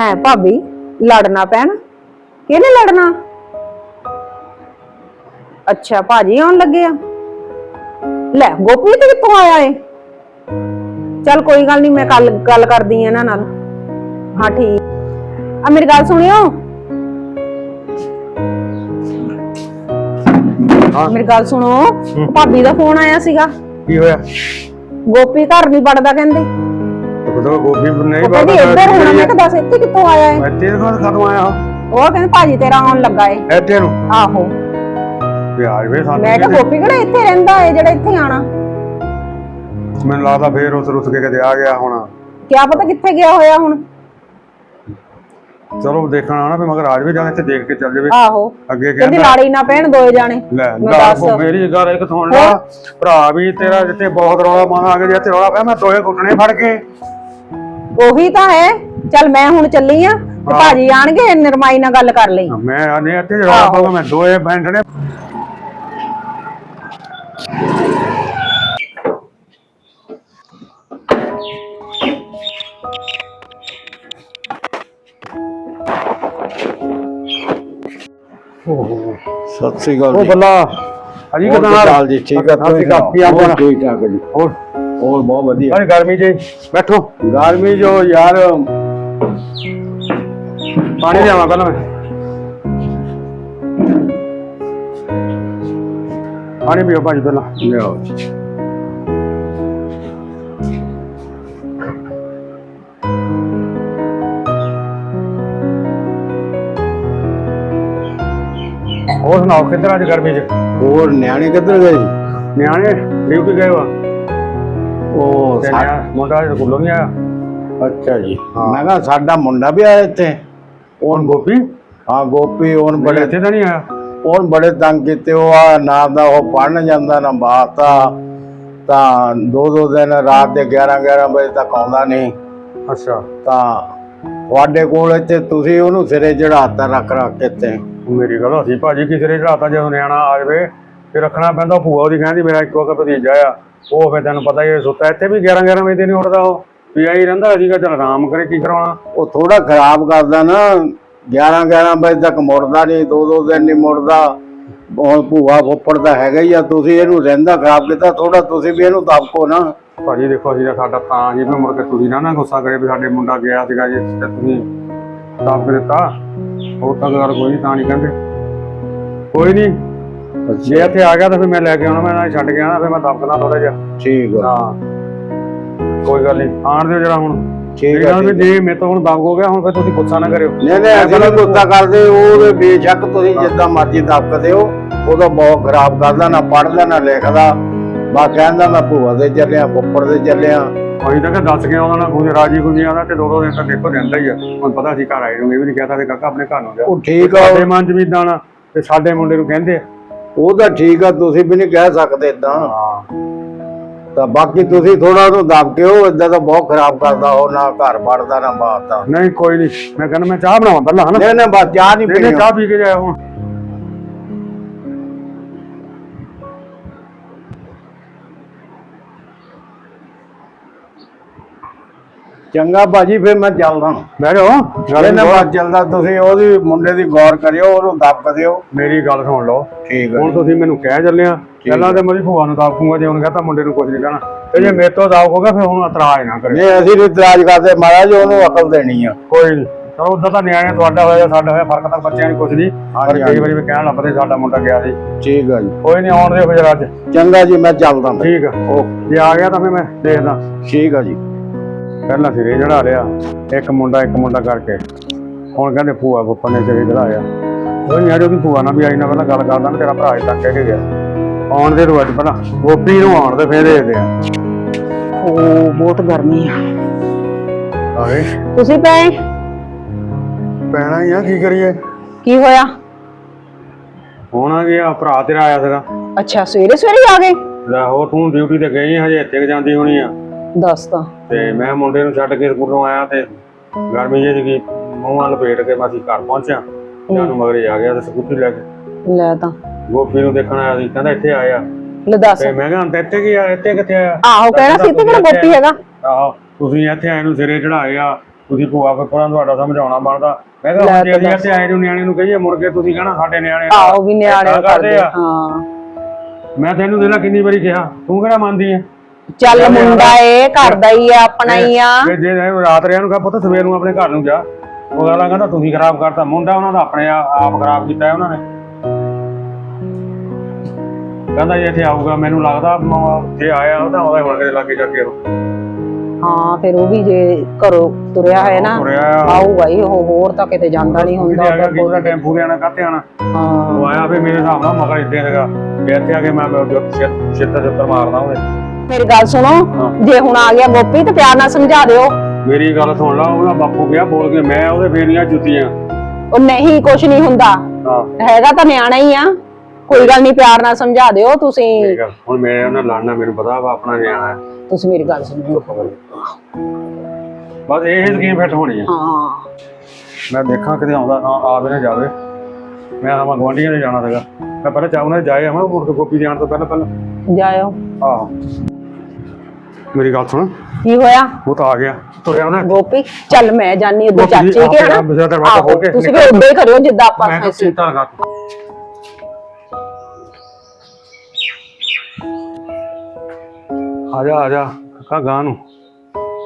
ਹੈ ਭਾਬੀ ਲੜਨਾ ਪੈਣ ਕਿਹਨੇ ਲੜਨਾ? ਅੱਛਾ ਭਾਜੀ ਆਉਣ ਲੱਗੇ ਆ। ਲੈ ਗੋਪੀ ਤੇ ਕਿੱਥੋਂ ਆਇਆ ਏ? ਚੱਲ ਕੋਈ ਗੱਲ ਨਹੀਂ ਮੈਂ ਕੱਲ ਗੱਲ ਕਰਦੀ ਆ ਇਹਨਾਂ ਨਾਲ। ਹਾਂ ਠੀਕ। ਆ ਮੇਰੀ ਗੱਲ ਸੁਣਿਓ। ਹਾਂ। ਮੇਰੀ ਗੱਲ ਸੁਣੋ। ਭਾਬੀ ਦਾ ਫੋਨ ਆਇਆ ਸੀਗਾ। ਕੀ ਹੋਇਆ? ਗੋਪੀ ਘਰ ਨਹੀਂ ਵੜਦਾ ਕਹਿੰਦੇ। ਬਦੋ ਗੋਪੀ ਨਹੀਂ ਉਹ ਕਹਿੰਦੀ ਇੱਧਰ ਹੋਣਾ ਮੈਂ ਕਿਹਾ ਦੱਸ ਇੱਥੇ ਕਿੱਥੋਂ ਆਇਆ ਏ ਇੱਥੇ ਕੋਲ ਕਦੋਂ ਆਇਆ ਉਹ ਕਹਿੰਦੇ ਭਾਜੀ ਤੇਰਾ ਆਉਣ ਲੱਗਾ ਏ। ਇੱਥੇ ਨੂੰ? ਆਹੋ। ਪਿਆਜ ਵੇ ਸਾਨੂੰ ਮੈਂ ਕਿਹਾ ਗੋਪੀ ਕਿਹੜਾ ਇੱਥੇ ਰਹਿੰਦਾ ਏ ਜਿਹੜਾ ਇੱਥੇ ਆਣਾ ਮੈਨੂੰ ਲੱਗਦਾ ਫੇਰ ਉਸ ਰੁੱਸ ਕੇ ਕਿਤੇ ਆ ਗਿਆ ਹੁਣ। ਕਿਆ ਪਤਾ ਕਿੱਥੇ ਗਿਆ ਹੋਇਆ ਹੁਣ? ਚਲੋ ਦੇਖਣਾ ਆਣਾ ਵੀ ਮਗਰ ਆਜ ਵੀ ਜਾਣੇ ਇੱਥੇ ਦੇਖ ਕੇ ਚੱਲ ਜਾਵੇ। ਆਹੋ। ਅੱਗੇ ਕਹਿੰਦੀ ਕਹਿੰਦਾ ਲਾੜੀ ਨਾ ਪੈਣ ਦੋਏ ਜਾਣੇ। ਲੈ ਮੈਂ ਦੱਸ। ਮੇਰੀ ਗੱਲ ਇੱਕ ਸੁਣ ਲਾ। ਭਰਾ ਵੀ ਤੇਰਾ ਜਿੱਥੇ ਬਹੁਤ ਰੌਲਾ ਮਾਂ ਆ ਕੇ ਜਿੱਥੇ ਰੌਲਾ ਪਿਆ ਮੈਂ ਦੋਏ ਘੁੱਟਣੇ ਫੜ ਕੇ ਉਹੀ ਤਾਂ ਹੈ। ਚੱਲ ਮੈਂ ਹੁਣ ਚੱਲੀ ਆ ਤੇ ਭਾਜੀ ਆਣਗੇ ਨਿਰਮਾਈ ਨਾਲ ਗੱਲ ਕਰ ਲਈ। ਮੈਂ ਆਨੇ ਇੱਥੇ ਰੌਲਾ ਪਾਉਂਗਾ ਮੈਂ ਦੋਏ ਬੈਠਣੇ ਸਤਿ ਸ੍ਰੀ ਅਕਾਲ ਉਹ ਜੀ। ਬੱਲਾ। ਅਜੀ ਕਿਦਾਂ ਹੋਰ ਚਾਲ ਜੀ? ਠੀਕ ਹੈ ਤੁਸੀਂ ਕਾਫੀ ਆ ਹੋਰ ਠੀਕ ਠਾਕ ਹੈ ਜੀ। ਹੋਰ ਹੋਰ ਬਹੁਤ ਵਧੀਆ ਅਰੇ ਗਰਮੀ ਜੀ ਬੈਠੋ ਗਰਮੀ ਜੋ ਯਾਰ ਪਾਣੀ ਲਿਆਵਾਂ ਪਹਿਲਾਂ ਮੈਂ ਪਾਣੀ ਪੀਓ ਭਾਜੀ ਪਹਿਲਾਂ ਲਿਆਓ ਜੀ ਹੋਰ ਸੁਣਾਓ ਕਿੱਧਰ ਅੱਜ ਗਰਮੀ 'ਚ ਹੋਰ ਨਿਆਣੇ ਕਿੱਧਰ ਗਏ ਜੀ ਨਿਆਣੇ ਡਿਊਟੀ ਗਏ ਵਾ ਉਹ ਤੇ ਸਾ- ਨਿਆ- ਮੁੰਡਾ ਅੱਜ ਸਕੂਲੋਂ ਨਹੀਂ ਆਇਆ? ਅੱਛਾ ਜੀ। ਹਾਂ। ਮੈਂ ਕਿਹਾ ਸਾਡਾ ਮੁੰਡਾ ਵੀ ਆਇਆ ਇੱਥੇ? ਹੁਣ ਗੋਪੀ? ਹਾਂ ਗੋਪੀ ਉਹਨ ਬੜੇ ਬੜੇ ਇੱਥੇ ਤਾਂ ਨਹੀਂ ਆਇਆ। ਉਹਨ ਬੜੇ ਤੰਗ ਕੀਤੇ ਉਹ ਆ ਨਾ ਦਾ ਉਹ ਪੜਨ ਜਾਂਦਾ ਨਾ ਬਾਤਾ ਤਾਂ ਦੋ ਦੋ ਦਿਨ ਰਾਤ ਦੇ 11 11 ਵਜੇ ਤੱਕ ਆਉਂਦਾ ਨਹੀਂ। ਅੱਛਾ। ਤਾਂ ਤੁਹਾਡੇ ਕੋਲ ਇੱਥੇ ਤੁਸੀਂ ਉਹਨੂੰ ਸਿਰੇ ਚੜਾਤਾ ਰੱਖ ਰੱਖ ਕੇ ਇੱਥੇ। ਮੇਰੀ ਗੱਲ ਅਸੀਂ ਭਾਜੀ ਕਿਸੇ ਨੇ ਚੜਾਤਾ ਜਦੋਂ ਨਿਆਣਾ ਆ ਜਾਵੇ ਤੇ ਰੱਖਣਾ ਪੈਂਦਾ ਭੂਆ ਉਹਦੀ ਕਹਿੰਦੀ ਮੇਰਾ ਇੱਕੋ ਇੱਕ ਭਤੀਜਾ ਆ। ਉਹ ਫਿਰ ਤੈਨੂੰ ਪਤਾ ਹੀ ਹੈ, ਸੁੱਤਾ ਇੱਥੇ ਵੀ 11 11 ਵਜੇ ਤੇ ਨਹੀਂ ਉੱਠਦਾ ਉਹ। ਵੀ ਆਈ ਰਹਿੰਦਾ ਕਿਹਾ ਚੱਲ ਆਰਾਮ ਕਰੇ ਕੀ ਕਰਾਉਣਾ। ਉਹ ਥੋੜਾ ਖਰਾਬ ਕਰਦਾ ਨਾ 11 11 ਵਜੇ ਤੱਕ ਮੁੜਦਾ ਨਹੀਂ ਦੋ ਦੋ ਦਿਨ ਨਹੀਂ ਮੁੜਦਾ। ਹੁਣ ਭੂਆ ਫੁੱਫੜ ਦਾ ਹੈਗਾ ਹੀ ਆ ਤੁਸੀਂ ਇਹਨੂੰ ਰਹਿੰਦਾ ਖਰਾਬ ਕੀਤਾ ਥੋੜਾ ਤੁਸੀਂ ਵੀ ਇਹਨੂੰ ਦਬਕੋ ਨਾ। ਭਾਜੀ ਦੇਖੋ ਅਸੀਂ ਤਾਂ ਸਾਡਾ ਤਾਂ ਜੀ ਮੈਂ ਮੁੜ ਕੇ ਤੁਸੀਂ ਨਾ ਨਾ ਗੁੱਸਾ ਕਰੇ ਵੀ ਸਾਡੇ ਮੁੰਡਾ ਗਿਆ ਸੀਗਾ ਜੀ ਤੇ ਤੁਸੀਂ ਸਾਫ਼ ਦਿੱਤਾ। ਹੋਰ ਤਾਂ ਗੱਲ ਕੋਈ ਨਹੀਂ ਤਾਂ ਨਹੀਂ ਕਹਿੰਦੇ। ਕੋਈ ਨਹੀਂ। ਜੇ ਇੱਥੇ ਆ ਗਿਆ ਤਾਂ ਫਿਰ ਮੈਂ ਲੈ ਕੇ ਆਉਣਾ ਮੈਂ ਨਾਲ ਛੱਡ ਕੇ ਆਣਾ ਫਿਰ ਮੈਂ ਦਬਕਦਾ ਥੋੜਾ ਜਿਹਾ। ਠੀਕ ਆ। ਹਾਂ। ਕੋਈ ਗੱਲ ਨਹੀਂ ਆਣ ਦਿਓ ਜਰਾ ਹੁਣ। ਠੀਕ ਆ ਆ। ਜੇ ਮੇਰੇ ਤੋਂ ਹੁਣ ਦਬ ਹੋ ਗਿਆ ਹੁਣ ਫਿਰ ਤੁਸੀਂ ਗੁੱਸਾ ਨਾ ਕਰਿਓ। ਨਹੀਂ ਨਹੀਂ ਅਸੀਂ ਨਹੀਂ ਗੁੱਸਾ ਕਰਦੇ ਉਹਦੇ ਬੇਸ਼ੱਕ ਤੁਸੀਂ ਜਿੱਦਾਂ ਮਰਜ਼ੀ ਦਬਕਦੇ ਹੋ ਉਹਦਾ ਬਹੁਤ ਖਰਾਬ ਕਰਦਾ ਨਾ ਪੜਦਾ ਨਾ ਲਿਖਦਾ। ਬਾ ਕਹਿੰਦਾ ਮੈਂ ਭੂਆ ਦੇ ਚੱਲਿਆ ਫੁੱਫੜ ਦੇ ਚੱਲਿਆ। ਅਸੀਂ ਤਾਂ ਕਿ ਦੱਸ ਕੇ ਆਉਣਾ ਨਾ ਕੋਈ ਰਾਜੀ ਕੋਈ ਨਹੀਂ ਆਉਂਦਾ ਤੇ ਦੋ ਦੋ ਦਿਨ ਤੱਕ ਦੇਖੋ ਰਹਿੰਦਾ ਹੀ ਆ। ਹੁਣ ਪਤਾ ਅਸੀਂ ਘਰ ਆਏ ਨੂੰ ਇਹ ਵੀ ਨਹੀਂ ਕਹਤਾ ਤੇ ਕਾਕਾ ਆਪਣੇ ਘਰ ਨੂੰ ਜਾ। ਉਹ ਠੀਕ ਆ। ਸਾਡੇ ਮਨ ਚ ਵੀ ਤੇ ਸਾਡੇ ਮੁੰਡੇ ਨੂੰ ਕਹਿੰਦੇ ਆ ਉਹ ਤਾਂ ਠੀਕ ਆ ਤੁਸੀਂ ਵੀ ਨਹੀਂ ਕਹਿ ਸਕਦੇ ਇਦਾਂ ਹਾਂ ਤਾਂ ਬਾਕੀ ਤੁਸੀਂ ਥੋੜਾ ਉਹਨੂੰ ਦਬ ਕੇ ਉਹ ਇਦਾਂ ਤਾਂ ਬਹੁਤ ਖਰਾਬ ਕਰਦਾ ਉਹ ਨਾ ਘਰ ਵੜਦਾ ਨਾ ਦਾ ਨਹੀਂ ਕੋਈ ਨਹੀਂ। ਮੈਂ ਕਹਿੰਦਾ ਮੈਂ ਚਾਹ ਬਣਾਵਾਂ ਪਹਿਲਾਂ ਹਨਾ? ਨਹੀਂ ਨਹੀਂ ਬਸ ਚਾਹ ਨਹੀਂ ਪੀਣੀ। ਚਾਹ ਪੀ ਕੇ ਜਾਇਆ ਹੁਣ। ਚੰਗਾ ਭਾਜੀ ਫਿਰ ਮੈਂ ਚੱਲਦਾ ਬਹਿ ਜਾਓ। ਗੱਲ ਨਾ ਬਾਤ ਚੱਲਦਾ ਤੁਸੀਂ ਉਹਦੀ ਮੁੰਡੇ ਦੀ ਗੌਰ ਕਰਿਓ ਉਹਨੂੰ ਦਬ ਦਿਓ। ਮੇਰੀ ਗੱਲ ਸੁਣ ਲਓ। ਠੀਕ ਹੈ ਹੁਣ ਤੁਸੀਂ ਮੈਨੂੰ ਕਹਿ ਚੱਲਿਆ ਪਹਿਲਾਂ ਤੇ ਮੇਰੀ ਭੂਆ ਨੂੰ ਦਾਖੂਗਾ ਜੇ ਉਹਨੇ ਕਹਤਾ ਮੁੰਡੇ ਨੂੰ ਕੁਝ ਨਹੀਂ ਕਹਿਣਾ। ਤੇ ਜੇ ਮੇਰੇ ਤੋਂ ਦਾਖ ਹੋਗਾ ਫਿਰ ਹੁਣ ਇਤਰਾਜ਼ ਨਾ ਕਰੇ ਨਹੀਂ ਅਸੀਂ ਇਤਰਾਜ਼ ਕਰਦੇ ਮਹਾਰਾਜ ਉਹਨੂੰ ਅਕਲ ਦੇਣੀ ਆ। ਕੋਈ ਨਹੀਂ ਚਲੋ ਉਦਾਂ ਤਾਂ ਨਿਆਣੇ ਤੁਹਾਡਾ ਹੋਇਆ ਜਾਂ ਸਾਡਾ ਹੋਇਆ ਫ਼ਰਕ ਤਾਂ ਬੱਚਿਆਂ ਨੂੰ ਕੁਝ ਨਹੀਂ ਪਰ ਕਈ ਵਾਰੀ ਵੀ ਕਹਿਣ ਲੱਭਦੇ ਸਾਡਾ ਮੁੰਡਾ ਗਿਆ ਸੀ। ਠੀਕ ਆ ਜੀ। ਕੋਈ ਨਹੀਂ ਆਉਣ ਦੇ ਫਿਰ ਅੱਜ। ਚੰਗਾ ਜੀ ਮੈਂ ਚੱਲਦਾ। ਠੀਕ ਆ। ਉਹ ਜੇ ਆ ਗਿਆ ਤਾਂ ਫਿਰ ਮੈਂ ਦੇਖਦਾ। ਠੀਕ ਆ ਜੀ। ਪਹਿਲਾਂ ਸਿਰੇ ਚੜਾ ਲਿਆ ਇੱਕ ਮੁੰਡਾ ਇੱਕ ਮੁੰਡਾ ਕਰਕੇ। ਹੁਣ ਕਹਿੰਦੇ ਭੂਆ ਫੁੱਫੜ ਨੇ ਸਿਰੇ ਚੜਾਇਆ ਉਹ ਯਾਰ ਉਹਦੀ ਭੂਆ ਨਾਲ ਵੀ ਆਈ ਨਾ ਪਹਿਲਾਂ ਗੱਲ ਕਰਦਾ ਨਾ ਤੇਰਾ ਭਰਾ ਅਜੇ ਤੱਕ ਕਹਿ ਕੇ ਗਿਆ ਆਉਣ ਦੇ ਅੱਜ ਪਹਿਲਾਂ ਗੋਪੀ ਨੂੰ ਆਉਣ ਦੇ ਫੇਰ ਦੇਖਦੇ ਆ। ਉਹ ਬਹੁਤ ਗਰਮੀ ਆ। ਆਏ ਤੁਸੀਂ ਪਏ? ਪੈਣਾ ਹੀ ਆ ਕੀ ਕਰੀਏ? ਕੀ ਹੋਇਆ? ਹੁਣ ਆ ਗਿਆ ਭਰਾ ਤੇਰਾ ਆਇਆ ਸੀਗਾ। ਅੱਛਾ ਸਵੇਰੇ ਸਵੇਰੇ ਆ ਗਏ? ਲੈ ਹੋਰ ਤੂੰ ਡਿਊਟੀ ਤੇ ਗਈ ਹਜੇ ਇੱਥੇ ਜਾਂਦੀ ਹੋਣੀ ਆ। ਦੱਸ ਤਾਂ। ਤੇ ਮੈਂ ਮੁੰਡੇ ਨੂੰ ਛੱਡ ਕੇ ਸਕੂਲੋਂ ਆਇਆ ਤੇ ਗਰਮੀ ਜਿਹੀ ਸੀਗੀ ਮੂੰਹ ਲਪੇਟ ਕੇ ਮੈਂ ਅਸੀਂ ਘਰ ਪਹੁੰਚਿਆ। ਜਾਨੂੰ ਮਗਰੇ ਆ ਗਿਆ ਤੇ ਸਕੂਟੀ ਲੈ ਕੇ। ਲੈ ਤਾਂ। ਗੋਪੀ ਨੂੰ ਦੇਖਣ ਆਇਆ ਸੀ ਕਹਿੰਦਾ ਇੱਥੇ ਆਇਆ। ਲੈ ਦੱਸ। ਤੇ ਮੈਂ ਕਿਹਾ ਹੁਣ ਤਾਂ ਇੱਥੇ ਕੀ ਆ? ਇੱਥੇ ਕਿੱਥੇ ਆਇਆ ਆਹੋ ਕਹਿਣਾ ਸੀ ਤੇ ਕਿਹੜਾ ਗੋਪੀ ਹੈਗਾ? ਆਹੋ ਤੁਸੀਂ ਇੱਥੇ ਆਏ ਨੂੰ ਸਿਰੇ ਚੜਾਏ ਆ। ਤੁਸੀਂ ਭੂਆ ਨੂੰ ਤੁਹਾਡਾ ਸਮਝਾਉਣਾ ਬਣਦਾ। ਮੈਂ ਕਿਹਾ ਹੁਣ ਤੇ ਜੇ ਅਸੀਂ। ਇੱਥੇ ਆਏ ਨੂੰ ਨਿਆਣੇ ਨੂੰ ਕਹੀਏ ਮੁੜ ਕੇ ਤੁਸੀਂ ਕਹਿਣਾ ਸਾਡੇ ਨਿਆਣੇ ਆਹੋ ਵੀ ਨਿਆਣੇ ਕਰਦੇ ਹਾਂ। ਮੈਂ ਤੈਨੂੰ ਦੇਣਾ ਕਿੰਨੀ ਵਾਰੀ ਕਿਹਾ ਤੂੰ ਕਿਹੜਾ ਮੰਨਦੀ ਹੈ ਚੱਲ। ਮੁੰਡਾ ਏ ਘਰ ਦਾ ਹੀ ਆ ਆਪਣਾ ਹੀ ਆ। ਜੇ ਇਹ ਰਾਤ ਰਿਆਂ ਨੂੰ ਕਹਾ ਪੁੱਤ ਸਵੇਰ ਨੂੰ ਆਪਣੇ ਘਰ ਨੂੰ ਜਾ। ਉਹ ਅਗਲਾ ਕਹਿੰਦਾ ਤੁਸੀਂ ਖਰਾਬ ਕਰਤਾ ਮੁੰਡਾ ਉਹਨਾਂ ਦਾ ਆਪਣੇ ਆ- ਆਪ ਖਰਾਬ ਕੀਤਾ ਹੈ ਉਹਨਾਂ ਨੇ। ਕਹਿੰਦਾ ਜੇ ਇੱਥੇ ਆਊਗਾ ਮੈਨੂੰ ਲੱਗਦਾ ਮ- ਜੇ ਆਇਆ ਉਹ ਤਾਂ ਉਹਦਾ ਹੁਣ ਕਿਤੇ ਲੱਗੇ ਜਾ ਕੇ ਹਾਂ ਫਿਰ ਉਹ ਵੀ ਜੇ ਘਰੋਂ ਤੁਰਿਆ ਹੈ ਨਾ ਤੁਰਿਆ ਆ। ਆਊਗਾ ਹੀ ਉਹ ਹੋਰ ਤਾਂ ਕਿਤੇ ਜਾਂਦਾ ਨਹੀਂ ਹੁੰਦਾ ਕਿਤੇ ਆਇਆ ਕਿਹਦਾ ਟੈਂਪੂ ਦੇ ਆਣਾ ਕਾਤੇ ਆਣਾ। ਹਾਂ। ਉਹ ਆਇਆ ਫੇ ਮੇਰੇ ਹਿਸਾਬ ਨਾਲ ਮਗਰ ਇੱਦਾਂ ਸੀਗਾ ਵੀ ਇੱਥੇ ਆ ਕੇ ਮੈਂ ਛੇਤਰ ਛੇਤਰ ਮਾਰਦਾ ਉਹਦੇ। ਮੇਰੀ ਗੱਲ ਸੁਣੋ ਜੇ ਹੁਣ ਆ ਗਿਆ ਗੋਪੀ ਤੇ ਪਿਆਰ ਨਾਲ ਸਮਝਾ ਦਿਓ। ਮੇਰੀ ਗੱਲ ਸੁਣ ਲਾ ਉਹਦਾ ਬਾਪੂ ਗਿਆ ਬੋਲ ਕੇ ਮੈਂ ਉਹਦੇ ਫੇਰੀਆਂ ਜੁੱਤੀਆਂ। ਉਹ ਨਹੀਂ ਕੁਛ ਨਹੀਂ ਹੁੰਦਾ। ਹਾਂ। ਹੈਗਾ ਤਾਂ ਨਿਆਣਾ ਹੀ ਆ। ਕੋਈ ਗੱਲ ਨਹੀਂ ਪਿਆਰ ਨਾਲ ਸਮਝਾ ਦਿਓ ਤੁਸੀਂ। ਠੀਕ ਆ ਹੁਣ ਮੈਂ ਉਹਨਾਂ ਨਾਲ ਲੜਨਾ ਮੈਨੂੰ ਪਤਾ ਵਾ ਆਪਣਾ ਨਿਆਣਾ ਹੈ। ਤੁਸੀਂ ਮੇਰੀ ਗੱਲ ਸੁਣੋ। ਬਸ ਇਹ ਸਕੀਮ ਫਿੱਟ ਹੋਣੀ ਆ। ਹਾਂ। ਮੈਂ ਦੇਖਾਂ ਕਿਤੇ ਆਉਂਦਾ ਨਾ ਆਵੇ ਨਾ ਜਾਵੇ। ਮੈਂ ਆਵਾਂ ਗਵਾਂਢੀਆਂ ਦੇ ਜਾਣਾ ਸੀਗਾ। ਮੈਂ ਪਹਿਲਾਂ ਚਾਹੁੰਦਾ ਜਾਏ ਆਵਾਂ ਮੁੜ ਕੇ ਗੋਪੀ ਜਾਣ ਤੋਂ ਪਹਿਲਾਂ ਪਹਿਲਾਂ। ਜਾਇਓ। ਆਹੋ। ਮੇਰੀ ਗੱਲ ਸੁਣ। ਕੀ ਹੋਇਆ? ਉਹ ਤਾਂ ਆ ਗਿਆ। ਤੁਰਿਆ ਨਾ। ਗੋਪੀ ਚੱਲ ਮੈਂ ਜਾਨੀ ਉਧਰ ਚਾਚੀ ਕੇ ਹਨਾ। ਆਹੋ, ਤੁਸੀਂ ਵੀ ਉਦਾਂ ਹੀ ਕਰਿਓ ਜਿੱਦਾਂ ਆਪਾਂ ਮੈਂ ਤਾਂ ਸੀ ਚਿੰਤਾ ਲਗਾ ਤੂੰ ਆ ਜਾ ਆ ਜਾ ਕਾ ਗਾਂ ਨੂੰ।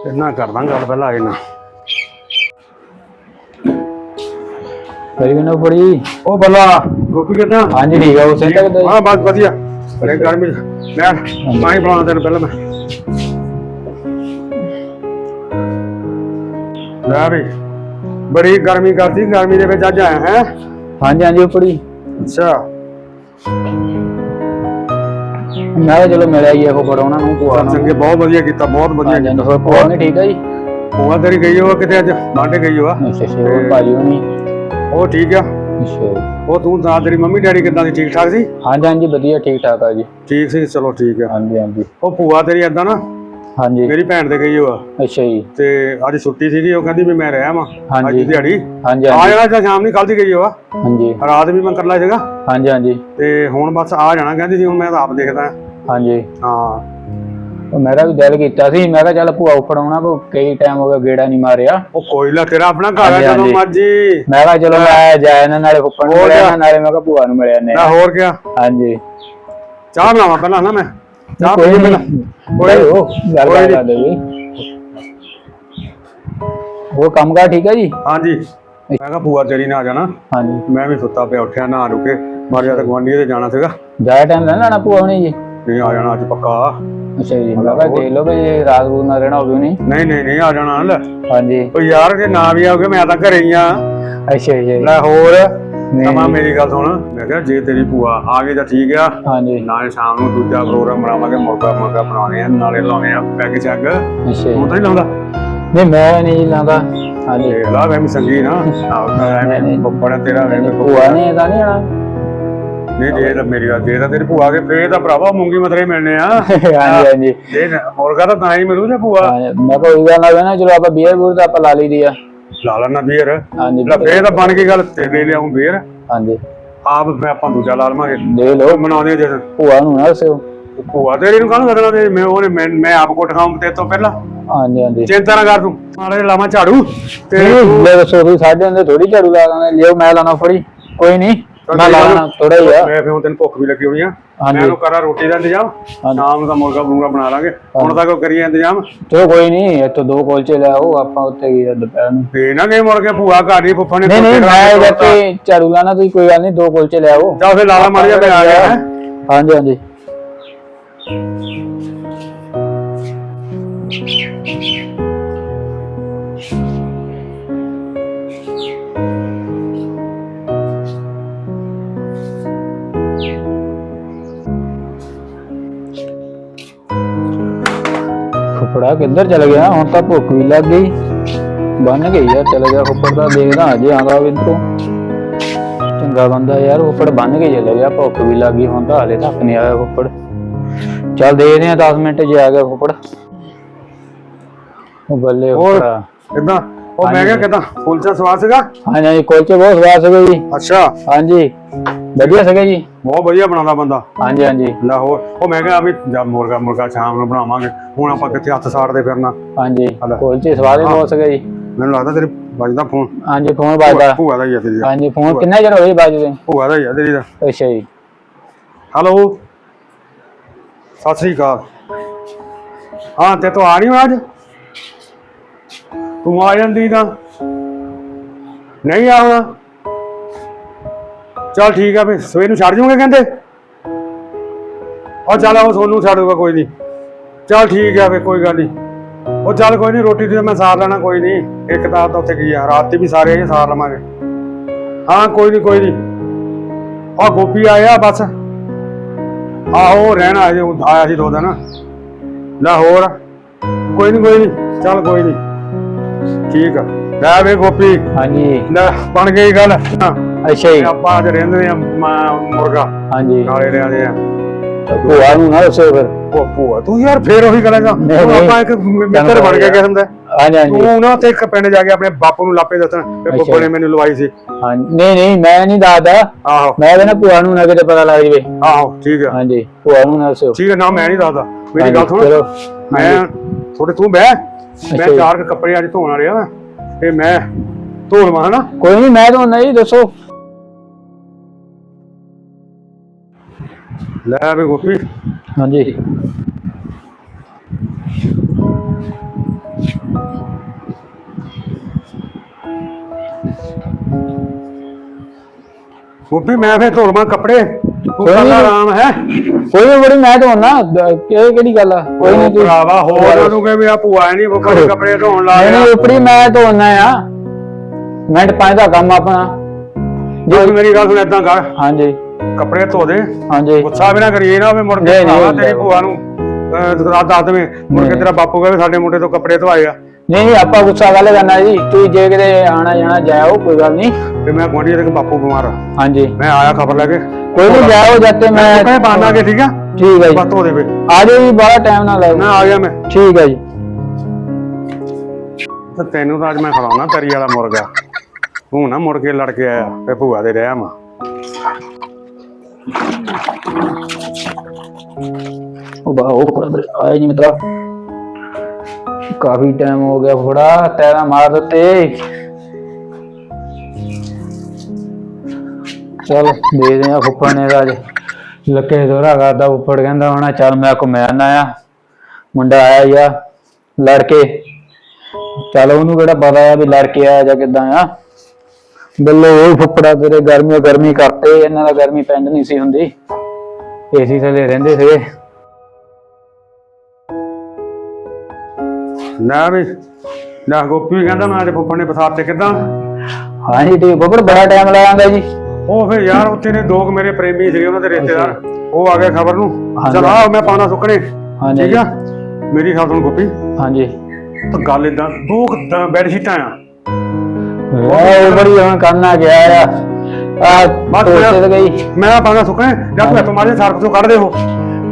ਇੰਨਾ ਕਰਦਾ ਗੱਲ ਪਹਿਲਾਂ ਆਏ ਨਾ ਕਰੀ ਨਾ ਬੜੀ? ਉਹ ਬੱਲਾ ਗੋਪੀ ਕਿੱਦਾਂ? ਹਾਂਜੀ ਠੀਕ ਆ ਉਹ ਸੈਂਟ ਕਰਦਾ ਹਾਂ ਬਸ ਵਧੀਆ। ਅਰੇ ਗਰਮੀ ਮੈਂ ਪਾਣੀ ਬਣਾਉਣਾ ਤੈਨੂੰ ਪਹਿਲਾਂ ਮੈਂ। ਲੈ ਵੀ ਬੜੀ ਗਰਮੀ ਕਰਦੀ ਗਰਮੀ ਦੇ ਵਿੱਚ ਅੱਜ ਆਇਆ ਹੈ। ਹਾਂਜੀ ਹਾਂਜੀ ਉਪੜੀ। ਅੱਛਾ। ਮੈਂ ਕਿਹਾ ਚਲੋ ਮਿਲਿਆ ਹੀ ਇਹੋ ਬੜਾ ਉਹਨਾਂ ਨੂੰ ਭੂਆ ਨੂੰ ਚੰਗੇ ਬਹੁਤ ਵਧੀਆ ਕੀਤਾ ਬਹੁਤ ਵਧੀਆ ਹਾਂਜੀ ਕੀਤਾ। ਹੋਰ ਭੂਆ ਨੇ ਠੀਕ ਆ ਜੀ? ਭੂਆ ਤੇਰੀ ਗਈ ਹੋ ਕਿਤੇ ਅੱਜ? ਬਾਂਡੇ ਗਈ ਹੋ ਅੱਛਾ ਅੱਛਾ ਹੋਰ ਭਾਜੀ ਹੋਣੀ? ਉਹ ਠੀਕ ਆ। ਅੱਛਾ। ਉਹ ਤੂੰ ਤਾਂ ਤੇਰੀ ਮੰਮੀ ਡੈਡੀ ਕਿੱਦਾਂ ਦੀ ਠੀਕ ਠਾਕ ਸੀ? ਹਾਂਜੀ ਹਾਂਜੀ ਵਧੀਆ ਠੀਕ ਠਾਕ ਆ ਜੀ। ਠੀਕ ਸੀ ਚਲੋ ਠੀਕ ਆ। ਹਾਂਜੀ ਹਾਂਜੀ। ਉਹ ਭੂਆ ਤੇਰੀ ਏਦਾਂ ਨਾ ਹਾਂਜੀ। ਮੇਰੀ ਭੈਣ ਦੇ ਗਈ ਹੋ ਆ ਅੱਛਾ ਜੀ। ਤੇ ਅੱਜ ਛੁੱਟੀ ਸੀਗੀ ਉਹ ਕਹਿੰਦੀ ਵੀ ਮੈਂ ਰਹਿ ਆਵਾਂ ਅੱਜ ਹਾਂਜੀ। ਦਿਹਾੜੀ। ਹਾਂਜੀ ਆ ਹਾਂਜੀ। ਜਾਣਾ ਜਾਂ ਸ਼ਾਮ ਨਹੀਂ ਕੱਲ ਦੀ ਗਈ ਹੋ ਆ ਹਾਂਜੀ। ਰਾਤ ਵੀ ਮੈਂ ਇਕੱਲਾ ਸੀਗਾ। ਹਾਂਜੀ ਹਾਂਜੀ। ਤੇ ਹੁਣ ਬਸ ਆ ਜਾਣਾ ਕਹਿੰਦੀ ਸੀ ਹੁਣ ਮੈਂ ਤਾਂ ਆਪ ਦੇਖਦਾ। ਹਾਂਜੀ। ਹਾਂ। ਉਹ ਮੇਰਾ ਵੀ ਦਿਲ ਕੀਤਾ ਸੀ ਮੈਂ ਕਿਹਾ ਚੱਲ ਭੂਆ ਉਪੜਾਉਣਾ ਕੋ ਕਈ ਟਾਈਮ ਹੋ ਗਿਆ ਗੇੜਾ ਨਹੀਂ ਮਾਰਿਆ। ਉਹ ਕੋਈ ਨਾ ਤੇਰਾ ਆਪਣਾ ਘਰ ਹਾਂਜੀ, ਜਦੋਂ ਹਾਂਜੀ। ਮਰਜ਼ੀ। ਮੈਂ ਕਿਹਾ ਚਲੋ ਮੈਂ ਜਾਇਆ ਨਾ ਨਾਲੇ ਫੁੱਫੜ ਨੂੰ ਹੋਰ ਮਿਲਿਆ ਕਿਆ? ਨਾਲੇ ਮੈਂ ਕਿਹਾ ਭੂਆ ਨੂੰ ਮਿਲਿਆ ਨੇ ਨਾ ਹੋਰ ਕਿਆ? ਹਾਂਜੀ। ਚਾਹ ਬਣਾਵਾਂ ਪਹਿਲਾਂ ਨਾ ਮੈਂ। ਚਾਹ ਪੀਏ ਨਹੀਂ। ਪਹਿਲਾਂ ਕੋਈ ਉਹ ਗੱਲ ਨੀ। ਕਰ ਜੀ। ਉਹ ਕੰਮ ਕਾ ਠੀਕ ਹੈ ਜੀ? ਹਾਂਜੀ। ਮੈਂ ਕਿਹਾ ਭੂਆ ਤੇਰੀ ਨਾ ਆ ਜਾਣਾ। ਹਾਂਜੀ। ਮੈਂ ਵੀ ਸੁੱਤਾ ਪਿਆ ਉੱਠਿਆ ਨਹਾ ਰੁਕੇ ਮਾਰਿਆ ਤਾਂ ਗਵਾਂਢੀ ਦੇ ਜਾਣਾ ਸੀਗਾ। ਜ਼ਿਆਦਾ ਟਾਈਮ ਲੈਣਾ ਨਾ ਭੂਆ ਹੋਣੀ ਜੀ? ਨਹੀਂ ਆ ਜਾਣਾ ਅੱਜ ਪੱਕਾ। ਅੱਛਾ ਜੀ ਮੈਂ ਕਿਹਾ ਦੇਖ ਲਓ ਵੀ ਜੇ ਰਾਤ ਨੂੰ ਨਾ ਰਹਿਣਾ ਹੋਵੇ ਨਹੀਂ ਨਹੀਂ ਨਹੀਂ ਨਹੀਂ ਆ ਜਾਣਾ। ਲੈ। ਹਾਂਜੀ। ਉਹ ਯਾਰ ਜੇ ਨਾ ਵੀ ਆਓਗੇ ਮੈਂ ਤਾਂ ਘਰੇ ਹੀ ਆ। ਅੱਛਾ ਜੀ। ਲੈ ਹੋਰ। ਸਮਾਂ ਮੇਰੀ ਗੱਲ ਸੁਣ। ਮੈਂ ਕਿਹਾ ਜੇ ਤੇਰੀ ਭੂਆ ਆ ਗਈ ਤਾਂ ਠੀਕ ਆ। ਹਾਂਜੀ। ਨਾਲੇ ਸ਼ਾਮ ਨੂੰ ਦੂਜਾ ਪ੍ਰੋਗਰਾਮ ਬਣਾਵਾਂਗੇ ਮੁਰਗਾ ਮੁਰਗਾ ਬਣਾਉਣੇ ਆ ਨਾਲੇ ਲਾਉਣੇ ਆ ਪੈਗ ਚੱਗ। ਤੂੰ ਤਾਂ ਨਹੀਂ ਲਾਉਂਦਾ? ਨਹੀਂ ਮੈਂ ਨਹੀਂ ਲਾਉਂਦਾ। ਹਾਂਜੀ। ਲਾ ਮੈਂ ਸੰਗੀ ਨਾ। ਤਾਂ ਐਵੇਂ ਬੱਬੜਾ ਤੇਰਾ ਐਵੇਂ ਭੂਆ ਨੇ ਤਾਂ ਨਹੀਂ ਆਣਾ ਨਹੀਂ ਜੇ ਤਾਂ ਮੇਰੀ ਗੱਲ ਜੇ ਤਾਂ ਤੇਰੀ ਭੂਆ ਗਈ ਫੇਰ ਤਾਂ ਭਰਾਵਾ ਮੂੰਗੀ ਮਤਰੇ ਮਿਲਣੇ ਆ। ਹਾਂਜੀ ਹਾਂਜੀ। ਜੇ ਮੁਰਗਾ ਤਾਂ ਤਾਂ ਹੀ ਮਿਲੂ ਜੇ ਭੂਆ। ਮੈਂ ਉਹੀ ਗੱਲ ਨਾ ਚਲੋ ਆਪਾਂ ਬੀਅਰ ਬੂਰ ਤਾਂ ਆਪਾਂ ਲਾ ਲਈ ਦੀ ਆ। ਲਾ ਲੈਣਾ ਬੀਅਰ। ਹਾਂਜੀ ਲੈ ਫੇਰ ਤਾਂ ਬਣ ਗਈ ਗੱਲ ਤੇਰੇ ਲਿਆਉਂ ਬੀਅਰ। ਹਾਂਜੀ। ਆਪ ਫੇਰ ਆਪਾਂ ਦੂਜਾ ਲਾ ਲਵਾਂਗੇ। ਦੇ ਲਓ। ਬਣਾਉਂਦੇ ਜੇ। ਭੂਆ ਨੂੰ ਨਾ ਦੱਸਿਓ। ਭੂਆ ਤੇਰੀ ਨੂੰ ਕਾਹਨੂੰ ਸਦਣਾ ਤੇ ਮੈਂ ਉਹਨੇ ਮੈਂ ਮੈਂ ਆਪ ਕੁੱਟ ਖਾਉਂ ਤੇ ਤੋਂ ਪਹਿਲਾਂ। ਹਾਂਜੀ ਹਾਂਜੀ। ਚਿੰਤਾ ਨਾ ਕਰ ਤੂੰ। ਮਾਰੇ ਲਾਵਾਂ ਝਾੜੂ। ਤੇ ਲੈ ਦੱਸੋ ਤੁਸੀਂ ਸਾਡੇ ਹੁੰਦੇ ਥੋੜੀ ਝਾੜੂ ਲਾ ਦਾਂਗੇ ਲਿਓ ਮੈਂ ਲਾਣਾ ਫੜੀ। ਕੋਈ ਨਹੀਂ। ਮੈਂ ਲਾਣਾ ਥੋੜਾ ਹੀ ਆ। ਮੈਂ ਫਿਰ ਹੁਣ ਤੈਨੂੰ ਭੁੱਖ ਵੀ ਲੱਗੀ ਹੋਣੀ ਆ। ਮੈਂ ਉਹਨੂੰ ਕਰਾਂ ਰੋਟੀ ਦਾ ਇੰਤਜ਼ਾਮ। ਸ਼ਾਮ ਤਾਂ ਮੁਰਗਾ ਬੂੰਗਾ ਬਣਾ ਲਾਂਗੇ। ਹੁਣ ਤੱਕ ਕਰੀਏ ਇੰਤਜ਼ਾਮ। ਚਲੋ ਕੋਈ ਨਹੀਂ ਇੱਥੋਂ ਦੋ ਕੋਲਚੇ ਲੈ ਆਓ ਆਪਾਂ ਉੱਥੇ ਗਏ ਦੁਪਹਿਰ ਨੂੰ। ਤੇ ਨਾ ਗਏ ਕੇ ਭੂਆ ਘਰ ਹੀ ਫੁੱਫੜ ਨੇ ਨਹੀਂ ਨਹੀਂ ਮੈਂ ਖਾ ਕੇ ਜਦ ਤੇ ਝਾੜੂ ਲਾਣਾ ਤੁਸੀਂ ਕੋਈ ਗੱਲ ਨਹੀਂ ਦੋ ਕੋਲਚੇ ਲੈ ਆਓ। ਜਾ ਫਿਰ ਲਾਲਾ ਮਾਰ ਜਾ ਮੈਂ ਆ ਗਿਆ। ਹਾਂਜੀ ਹਾਂਜੀ। ਫੁੱਫੜਾ ਕਿੱਧਰ ਚਲ ਗਿਆ ਹੁਣ ਤਾਂ ਭੁੱਖ ਵੀ ਲੱਗ ਗਈ। ਬੰਨ ਗਈ ਯਾਰ ਚਲ ਗਿਆ ਫੁੱਫੜ ਦਾ ਦੇਖਦਾ ਅਜੇ ਆਂਦਾ ਵੀ ਇੱਧਰੋਂ ਚੰਗਾ ਬੰਦਾ ਯਾਰ ਫੁੱਫੜ ਬੰਨ ਕੇ ਚਲੇ ਗਿਆ ਭੁੱਖ ਵੀ ਲੱਗ ਗਈ ਹੁਣ ਤਾਂ ਹਾਲੇ ਤੱਕ ਨਹੀਂ ਆਇਆ ਫੁੱਫੜ ਚੱਲ ਦੇਖਦੇ ਆ 10 ਮਿੰਟ ਜੇ ਆ ਗਿਆ ਫੁੱਫੜ ਉਹ ਬੱਲੇ ਹੋਰ? ਕਿੱਦਾਂ? ਉਹ ਮੈਂ ਕਿਹਾ ਕਿੱਦਾਂ? ਕੁਲਚਾ ਸਵਾਦ ਸੀਗਾ? ਹਾਂਜੀ ਕੁਲਚੇ ਬਹੁਤ ਸਵਾਦ ਸੀਗੇ ਜੀ। ਅੱਛਾ। ਹਾਂਜੀ। ਵਧੀਆ ਸੀਗੇ ਜੀ? ਬਹੁਤ ਵਧੀਆ ਬਣਾਉਂਦਾ ਬੰਦਾ। ਹਾਂਜੀ ਹਾਂਜੀ। ਲਾਹੌਰ ਉਹ ਮੈਂ ਕਿਹਾ ਵੀ ਜਦ ਮੁਰਗਾ ਮੁਰਗਾ ਸ਼ਾਮ ਨੂੰ ਬਣਾਵਾਂਗੇ। ਹੁਣ ਆਪਾਂ ਕਿੱਥੇ ਹੱਥ ਸਾੜਦੇ ਫਿਰਨਾ। ਹਾਂਜੀ ਹਲਾ। ਕੁਲਚੇ ਸਵਾਦ ਹੀ। ਬਹੁਤ ਸੀਗੇ ਜੀ। ਮੈਨੂੰ ਲੱਗਦਾ ਤੇਰੇ ਵੱਜਦਾ ਫੋਨ। ਹਾਂਜੀ ਫੋਨ ਵੱਜਦਾ। ਭੂਆ ਦਾ ਹੀ ਆ ਤੇਰੀ ਦਾ। ਹਾਂਜੀ ਫੋਨ ਕਿੰਨਾ ਚਿਰ ਹੋਈ ਵੱਜਦੇ ਭੂਆ ਦਾ ਹੀ ਆ ਤੇਰੀ ਦਾ। ਅੱਛਾ ਜੀ। ਹੈਲੋ। ਸਤਿ ਸ੍ਰੀ ਅਕਾਲ। ਹਾਂ ਤੇ ਤੂੰ ਆ ਨਹੀਂ ਅੱਜ? ਤੂੰ ਆ ਜਾਂਦੀ ਤਾਂ। ਨਹੀਂ ਆਉਣਾ ਚਲ ਠੀਕ ਆ ਫੇ ਸਵੇਰ ਨੂੰ ਛੱਡ ਜੂਗੇ ਕਹਿੰਦੇ? ਉਹ ਚੱਲ ਉਹ ਸੋਨੂੰ ਛੱਡ ਦੂਗਾ ਕੋਈ ਨਹੀਂ ਚਲ ਠੀਕ ਆ ਫੇ ਕੋਈ ਗੱਲ ਨਹੀਂ ਉਹ ਚੱਲ ਕੋਈ ਨਹੀਂ ਰੋਟੀ ਤੇ ਮੈਂ ਸਾਰ ਲੈਣਾ ਕੋਈ ਨਹੀਂ ਇੱਕ ਤਾਂ ਤਾਂ ਉੱਥੇ ਆ ਰਾਤ ਤੇ ਵੀ ਸਾਰੇ ਇਹ ਸਾਰ ਲਵਾਂਗੇ। ਹਾਂ ਕੋਈ ਨਹੀਂ ਕੋਈ ਨਹੀਂ ਆ ਗੋਪੀ ਆਇਆ ਬਸ। ਆਹੋ ਰਹਿਣਾ ਅਜੇ ਆਇਆ ਸੀ ਦੋ ਦਿਨ। ਲੈ ਹੋਰ ਕੋਈ ਨਹੀਂ ਕੋਈ ਨਹੀਂ ਚੱਲ ਕੋਈ ਨਹੀਂ ਠੀਕ ਆ। ਲੈ ਵੇ ਗੋਪੀ। ਹਾਂਜੀ। ਲੈ ਬਣ ਗਈ ਗੱਲ। ਹਾਂ, ਅੱਛਾ ਜੀ। ਆਪਾਂ ਅੱਜ ਰਹਿੰਦੇ ਆ ਮ- ਮੁਰਗਾ। ਹਾਂਜੀ। ਨਾਲੇ ਰਹਿੰਦੇ ਆ ਭੂਆ ਨੂੰ ਨਾ ਦੱਸੋ ਫਿਰ। ਉਹ ਭੂਆ ਤੂੰ ਯਾਰ ਫੇਰ ਉਹੀ ਨਹੀਂ। ਆਪਾਂ ਇੱਕ ਮਿੱਤਰ ਬਣ ਕੇ ਕਿਸਮ ਦਾ ਹਾਂਜੀ ਹਾਂਜੀ। ਤੂੰ ਨਾ ਤੇ ਇੱਕ ਪਿੰਡ ਜਾ ਕੇ ਆਪਣੇ ਬਾਪੂ ਨੂੰ ਲਾਪੇ ਦੱਸਣ ਤੇ। ਬੱਬੂ ਨੇ ਮੈਨੂੰ ਲਵਾਈ ਸੀ। ਹਾਂਜੀ। ਨਹੀਂ ਨਹੀਂ ਮੈਂ ਨਹੀਂ ਦੱਸਦਾ। ਆਹੋ। ਮੈਂ ਕਹਿੰਦਾ ਭੂਆ ਨੂੰ ਨਾ ਕਿਤੇ ਪਤਾ ਲੱਗ ਜਵੇ। ਆਹੋ ਠੀਕ ਆ। ਹਾਂਜੀ ਭੂਆ ਨੂੰ ਨਾ ਦੱਸੋ। ਠੀਕ ਆ ਨਾ ਮੈਂ ਨਹੀਂ ਦੱਸਦਾ। ਮੇਰੀ ਗੱਲ ਸੁਣ। ਮੈਂ ਥੋੜੇ ਤੂੰ ਮੈਂ ਜੀ। ਚਾਰ ਕੱਪੜੇ ਅੱਜ ਧੋਣ ਆ ਤੇ ਮੈਂ ਧੋ ਲਵਾਂ ਹਨਾ? ਕੋਈ ਨਹੀਂ ਮੈਂ ਤਾਂ ਨਹੀਂ ਦੱਸੋ। ਲੈ ਵੇ ਗੋਪੀ। ਹਾਂਜੀ। ਗੋਪੀ ਮੈਂ ਫੇਰ ਧੋ ਲਵਾਂ ਕੱਪੜੇ। ਤੂੰ ਕੋਈ ਨੀ। ਆਰਾਮ ਹੈ? ਕੋਈ ਬੜੀ ਮੈਂ ਨਾ ਇਹ ਕਿਹੜੀ ਗੱਲ ਆ? ਕੋਈ ਨਹੀਂ ਤੂੰ ਭਰਾਵਾ ਹੋਰ ਉਹਨੂੰ ਕਹੇ ਵੀ ਆ ਭੂਆ ਨਹੀਂ ਦੇ ਕੱਪੜੇ ਧੋਣ ਲਾ ਨਹੀਂ ਰਿਹਾ। ਨਹੀਂ ਉਪਰੀ ਮੈਂ ਧੋਣਾ ਆ। ਮਿੰਟ ਪੰਜ ਦਾ ਕੰਮ ਆਪਣਾ। ਜੇ ਮੇਰੀ ਗੱਲ ਸੁਣ ਏਦਾਂ ਕਰ। ਹਾਂਜੀ। ਕੱਪੜੇ ਧੋ ਦੇ। ਹਾਂਜੀ। ਗੁੱਸਾ ਵੀ ਨਾ ਕਰੀਏ ਨਾ ਵੀ ਮੁੜ ਕੇ ਨਹੀਂ, ਤੇਰੀ। ਭੂਆ ਨੂੰ ਰਾਤ ਦੱਸ ਦੇਵੇਂ ਮੁੜ ਕੇ ਨਹੀਂ। ਤੇਰਾ ਬਾਪੂ ਕਹੇ ਸਾਡੇ ਮੁੰਡੇ ਤੋਂ ਕੱਪੜੇ ਧਵਾਏ ਆ। ਨਹੀਂ ਨਹੀਂ ਆਪਾਂ ਗੁੱਸਾ ਗੱਲ ਕਰਨਾ ਜੀ। ਤੁਸੀਂ ਜੇ ਕਿਤੇ ਆਣਾ ਜਾਣਾ ਜਾਓ ਕੋਈ ਗੱਲ ਨਹੀਂ। ਤੇ ਮੈਂ ਗੁਆਂਢੀ ਦੇ ਬਾਪੂ ਬਿਮਾਰ ਆ। ਹਾਂਜੀ। ਮੈਂ ਆਇਆ ਖਬਰ ਲੈ ਕੇ। ਕੋਈ ਨਹੀਂ ਜਾਓ ਜੱਤੇ ਮੈਂ ਮੈਂ ਕਹੇ ਬਾਨਾਂਗੇ ਠੀਕ ਆ? ਠੀਕ ਹੈ ਜੀ। ਬਸ ਧੋ ਦੇ ਵੇ ਆ ਜਾਓ ਜੀ ਬੜਾ ਟਾਈਮ ਨਾ ਲਾਓ ਮੈਂ ਆ ਗਿਆ ਮੈਂ। ਠੀਕ ਹੈ ਜੀ। ਤੇ ਤੈਨੂੰ ਤਾਂ ਅੱਜ ਮੈਂ ਖਵਾਉਣਾ ਤਰੀ ਵਾਲਾ ਮੁਰਗਾ। ਤੂੰ ਨਾ ਮੁੜ ਕੇ ਲੜ ਕੇ ਆਇਆ ਤੇ ਭੂਆ ਦੇ ਰਹਿ ਮਾ ਉਹ ਬਾ, ਉਹ ਆਇਆ ਨਹੀਂ ਮਿੱਤਰਾ। ਕਾਫੀ ਟਾਈਮ ਹੋ ਗਿਆ ਫੋੜਾ ਤੈਰਾ ਮਾਰ ਦਿੱਤੇ। ਚਲ, ਦੇਖਦੇ ਆ ਫੁੱਫੜ ਨੇ ਤਾਂ ਲੱਕੇ ਦੋਰਾ ਕਰਦਾ ਫੁੱਫੜ ਕਹਿੰਦਾ ਹੋਣਾ, ਚੱਲ ਮੈਂ ਘੁੰਮਿਆ ਨਾ ਆ ਮੁੰਡਾ ਆਇਆ ਹੀ ਲੜਕੇ। ਚਲ ਉਹਨੂੰ ਕਿਹੜਾ ਪਤਾ ਆ ਵੀ ਲੜਕੇ ਆਇਆ ਜਾਂ ਕਿਦਾਂ ਆ। ਬੱਲੇ ਉਹ ਫੁੱਫੜਾ ਤੇਰੇ ਗਰਮੀਓ ਗਰਮੀ ਕਰਤੇ ਇਹਨਾਂ ਦਾ ਗਰਮੀ ਪੈਂਦ ਨਹੀਂ ਸੀ ਹੁੰਦੀ। ਏਸੀ ਥੱਲੇ ਰਹਿੰਦੇ ਸੀਗੇ। ਲੈ ਵੀ ਲੈ ਗੋਪੀ ਵੀ ਕਹਿੰਦਾ ਮੈਂ ਅੱਜ ਫੁੱਫੜ ਨੇ ਬਸਾਤੇ ਕਿਦਾਂ? ਹਾਂਜੀ ਠੀਕ ਬੱਬੜ ਬੜਾ ਟਾਈਮ ਲਾਉਂਦਾ ਜੀ। ਉਹ ਫੇ ਯਾਰ ਉੱਥੇ ਨੇ ਦੋ ਕੁ ਮੇਰੇ ਪ੍ਰੇਮੀ ਸੀਗੇ ਉਹਨਾਂ ਦੇ ਰਿਸ਼ਤੇਦਾਰ। ਉਹ ਆ ਗਏ ਖਬਰ ਨੂੰ। ਹਾਂਜੀ। ਚਲ ਆ ਮੈਂ ਪਾਣਾ ਸੁੱਕਣੇ। ਹਾਂਜੀ ਠੀਕ ਆ? ਮੇਰੀ ਗੱਲ ਸੁਣ ਗੋਪੀ। ਹਾਂਜੀ ਤਾਂ ਗੱਲ ਇਦਾਂ ਦੋ ਕੁ ਬੈੱਡ ਸ਼ੀਟਾਂ ਆ। ਉਹ ਬੜੀ ਹੁਣ ਕਰਨਾ ਗਿਆ ਆ ਆ ਤੇ ਗਈ। ਮੈਂ ਪਾਣਾ ਸੁੱਕਣੇ ਜਾਂ ਤੂੰ ਮਾਰੇ ਸਰਕ ਤੋਂ ਕੱਢ ਦੇ ਉਹ।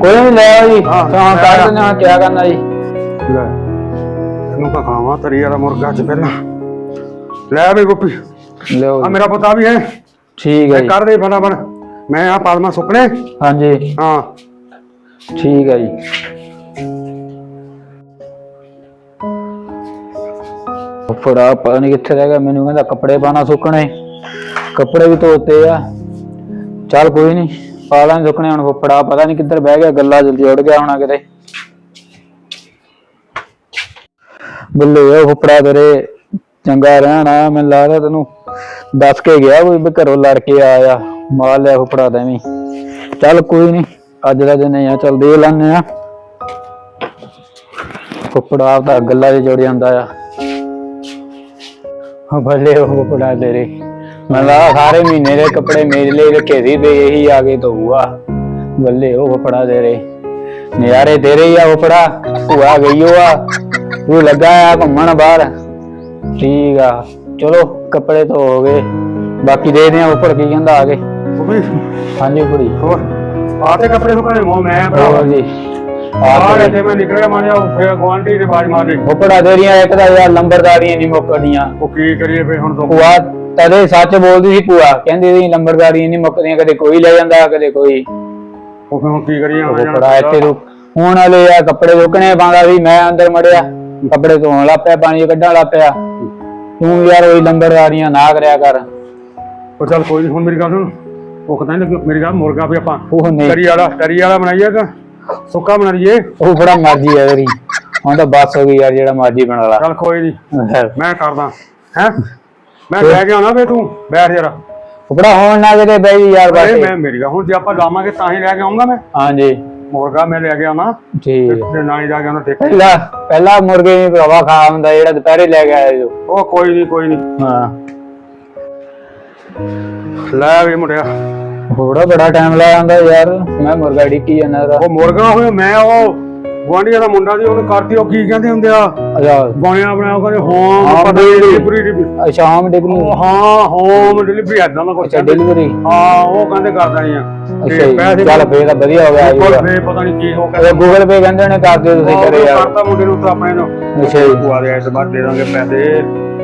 ਕੋਈ ਨਹੀਂ ਲੈ ਜੀ। ਹਾਂ, ਕੱਢ। ਦਿੰਦੇ ਹਾਂ ਕੀ ਕਰਨਾ ਜੀ। ਲੈ ਇਹਨੂੰ ਖਾਵਾਂ ਤਰੀ ਵਾਲਾ ਮੁਰਗਾ ਚ ਪਹਿਲਾਂ। ਲੈ ਵੀ ਗੋਪੀ। ਲਿਓ ਆ। ਮੇਰਾ ਪੁੱਤਾ ਵੀ ਹੈ। ਠੀਕ ਹੈ ਜੀ। ਕਰ ਦੇ ਫਟਾਫਟ। ਮੈਂ ਆ ਪਾਲਮਾ ਸੁੱਕਣੇ ਹਾਂਜੀ। ਹਾਂ। ਠੀਕ ਹੈ ਜੀ। ਫੜਾ, ਪਤਾ ਨਹੀਂ ਕਿੱਥੇ ਰਹਿ ਗਿਆ, ਮੈਨੂੰ ਕਹਿੰਦਾ ਕੱਪੜੇ ਪਾਣਾ ਸੁੱਕਣੇ। ਕੱਪੜੇ ਵੀ ਧੋਤੇ ਆ। ਚੱਲ ਕੋਈ ਨਹੀਂ ਪਾ ਲਾਂ ਸੁੱਕਣੇ, ਹੁਣ ਫੜਾ, ਪਤਾ ਨਹੀਂ ਕਿੱਧਰ ਬਹਿ ਗਿਆ, ਗੱਲਾਂ ਜਲਦੀ ਉੜ ਗਿਆ ਹੋਣਾ ਕਿਤੇ। ਬੱਲੇ, ਉਹ ਫੁੱਫੜਾ ਤੇਰੇ ਚੰਗਾ ਰਹਿਣਾ, ਮੈਨੂੰ ਲੱਗਦਾ ਤੈਨੂੰ ਦੱਸ ਕੇ ਗਿਆ ਕੋਈ ਵੀ ਘਰੋਂ ਲੜ ਕੇ ਆਇਆ, ਮਾਰ ਲਿਆ ਫੁੱਫੜਾ ਤਾਂ ਐਵੇਂ ਚੱਲ ਕੋਈ ਨਹੀਂ ਅੱਜ ਦਾ ਦਿਨ ਹੀ ਆ, ਚੱਲ ਦੇ ਲੈਣੇ ਆ। ਫੁੱਫੜਾ ਆਪਦਾ ਗੱਲਾਂ 'ਚ ਜੁੜ ਜਾਂਦਾ ਆ। ਹਾਂ ਉਹ ਫੁੱਫੜਾ ਤੇਰੇ। ਮੈਂ ਲਾ ਸਾਰੇ ਮਹੀਨੇ ਦੇ ਕੱਪੜੇ ਮੇਰੇ ਲਈ ਰੱਖੇ ਸੀ ਤੇ ਇਹੀ ਆ ਕੇ ਧੋਊਗਾ ਬੱਲੇ ਉਹ ਫੁੱਫੜਾ ਤੇਰੇ। ਨਿਆਰੇ ਤੇਰੇ ਹੀ ਆ ਫੁੱਫੜਾ। ਭੂਆ ਗਈ ਉਹ ਆ। ਤੂੰ ਲੱਗਾ ਆ ਘੁੰਮਣ ਬਾਹਰ। ਠੀਕ ਆ। ਚਲੋ ਕੱਪੜੇ ਧੋ ਹੋ ਗਏ। ਬਾਕੀ ਦੇਖਦੇ ਆ ਉੱਪਰ ਕੀ ਕਹਿੰਦਾ ਆ ਕੇ। ਹਾਂਜੀ ਕੁੜੀ ਹੋਰ? ਆ ਤੇ ਕੱਪੜੇ ਸੁੱਕਣੇ ਮੋ ਭਰਾ ਜੀ। ਰਹੇ ਤੇ ਮੈਂ ਨਿਕਲਿਆ ਮਾਰਿਆ ਫੇਰ ਗਵਾਂਢੀ ਦੇ ਬਾਜ ਮਾਰ ਉੱਪੜਾ ਤੇਰੀਆਂ ਇੱਕ ਤਾਂ ਯਾਰ ਲੰਬਰਦਾਰੀਆਂ ਨਹੀਂ ਮੁੱਕਦੀਆਂ ਉਹ ਕੀ ਕਰੀਏ ਫੇ ਹੁਣ ਤੋਂ ਭੂਆ ਤਦੇ ਸੱਚ ਬੋਲਦੀ ਸੀ ਭੂਆ ਕਹਿੰਦੀ ਸੀ ਲੰਬਰਦਾਰੀਆਂ ਨਹੀਂ ਮੁੱਕਦੀਆਂ ਕਦੇ ਕੋਈ ਲੈ ਜਾਂਦਾ ਕਦੇ ਕੋਈ। ਉਹ ਫੇ ਹੁਣ ਕੀ ਕਰੀਏ ਆਉਣਾ ਉੱਪੜਾ ਇੱਥੇ ਤੂੰ ਹੁਣ ਵਾਲੇ ਆ ਕੱਪੜੇ ਰੁਕਣੇ ਪਾਉਂਦਾ ਸੀ ਮੈਂ ਅੰਦਰ ਮੜਿਆ ਕੱਪੜੇ ਧੋਣ ਲੱਗ ਪਿਆ ਪਾਣੀ ਕੱਢਣ ਲੱਗ ਪਿਆ। ਤੂੰ ਯਾਰ ਉਹੀ ਨਾ ਕਰਿਆ ਕਰ। ਉਹ ਚੱਲ ਕੋਈ ਨਹੀਂ ਹੁਣ ਮੇਰੀ ਗੱਲ ਸੁਣ। ਭੁੱਖ ਤਾਂ ਨਹੀਂ ਲੱਗੀ ਮੇਰੀ ਗੱਲ ਮੁਰਗਾ ਵੀ ਆਪਾਂ ਉਹ ਨਹੀਂ। ਤਰੀ ਵਾਲਾ ਤਰੀ ਵਾਲਾ ਬਣਾਈਏ ਕਿ ਸੁੱਕਾ ਬਣਾ ਲਈਏ। ਉਹ ਬੜਾ ਮਰਜ਼ੀ ਹੈ ਤੇਰੀ। ਹੁਣ ਤਾਂ ਬਸ ਹੋ ਗਈ ਯਾਰ ਜਿਹੜਾ ਮਰਜ਼ੀ ਬਣਾ ਲਾ। ਚੱਲ ਕੋਈ ਨਹੀਂ ਮੈਂ ਕਰਦਾ। ਹੈ? ਮੈਂ ਲੈ ਕੇ ਆਉਣਾ ਵੇ ਤੂੰ। ਬੈਠ ਜਰਾ। ਉਪੜਾ ਹੋਣ ਨਾ ਕਿਤੇ ਬਈ ਯਾਰ ਬਸ। ਮੈਂ ਮੇਰੀ ਹੁਣ ਜੇ ਆਪਾਂ ਲਾਵਾਂਗੇ ਤਾਂ ਹੀ ਲੈ ਕੇ ਆਉਂਗਾ ਮੈਂ। ਹਾਂਜੀ। ਮੁਰਗਾ ਮੈਂ ਲੈ ਕੇ ਆਉਣਾ ਠੀਕ। ਤੇ ਨਾਲ ਜਾ ਕੇ ਉਹਨਾਂ ਦੇਖ ਪਹਿਲਾ ਪਹਿਲਾ ਮੁਰਗੇ ਨਹੀਂ ਭਰਾਵਾ ਖਾ ਹੁੰਦਾ ਜਿਹੜਾ ਦੁਪਹਿਰੇ ਲੈ ਕੇ ਆਇਆ ਜੋ ਉਹ ਕੋਈ ਨਹੀਂ ਕੋਈ ਨਹੀਂ ਹਾਂ। ਲੈ ਵੀ ਮੁੰਡਿਆ। ਥੋੜਾ ਬੜਾ ਟਾਈਮ ਲਾ ਜਾਂਦਾ ਯਾਰ। ਮੈਂ ਮੁਰਗਾ ਡਿੱਕੀ ਜਾਂਦਾ ਦਾ ਉਹ ਮੁਰਗਾ ਹੋਇਆ ਮੈਂ ਉਹ ਗੁਆਂਢੀਆਂ ਦਾ ਮੁੰਡਾ ਸੀ ਉਹਨੂੰ ਕਰਤੀ ਉਹ ਕੀ ਕਹਿੰਦੇ ਹੁੰਦੇ ਆ? ਅੱਛਾ। ਬਣਿਆ ਬਣਾਇਆ ਉਹ ਕਹਿੰਦੇ ਹੋਮ ਹਾਂ, ਪਤਾ ਨਹੀਂ delivery। ਡਿਲੀਵਰੀ ਸ਼ਾਮ ਡਿਗਰੀ ਹਾਂ ਹੋਮ ਡਿਲੀਵਰੀ ਐਦਾਂ ਦਾ ਕੁਝ ਅੱਛਾ ਡਿਲੀਵਰੀ ਹਾਂ ਉਹ ਕਹਿੰਦੇ ਕਰਦਾ ਨਹੀਂ ਆ। ਅੱਛਾ ਚੱਲ ਫੇਰ ਤਾਂ ਵਧੀਆ ਹੋ ਗਿਆ ਗੂਗਲ ਪੇ ਪਤਾ ਨਹੀਂ ਕੀ ਉਹ ਉਹ ਗੂਗਲ ਪੇ ਕਹਿੰਦੇ ਨੇ ਕਰ ਦਿਓ ਤੁਸੀਂ ਕਰੇ ਯਾਰ ਕਰਤਾ ਮੁੰਡੇ ਨੂੰ ਤਾਂ ਆਪਣੇ ਨੂੰ ਅੱਛਾ ਜੀ। ਬੁਆ ਦੇ ਇਸ ਬਾਅਦ ਦੇ ਦਾਂਗੇ ਪੈਸੇ।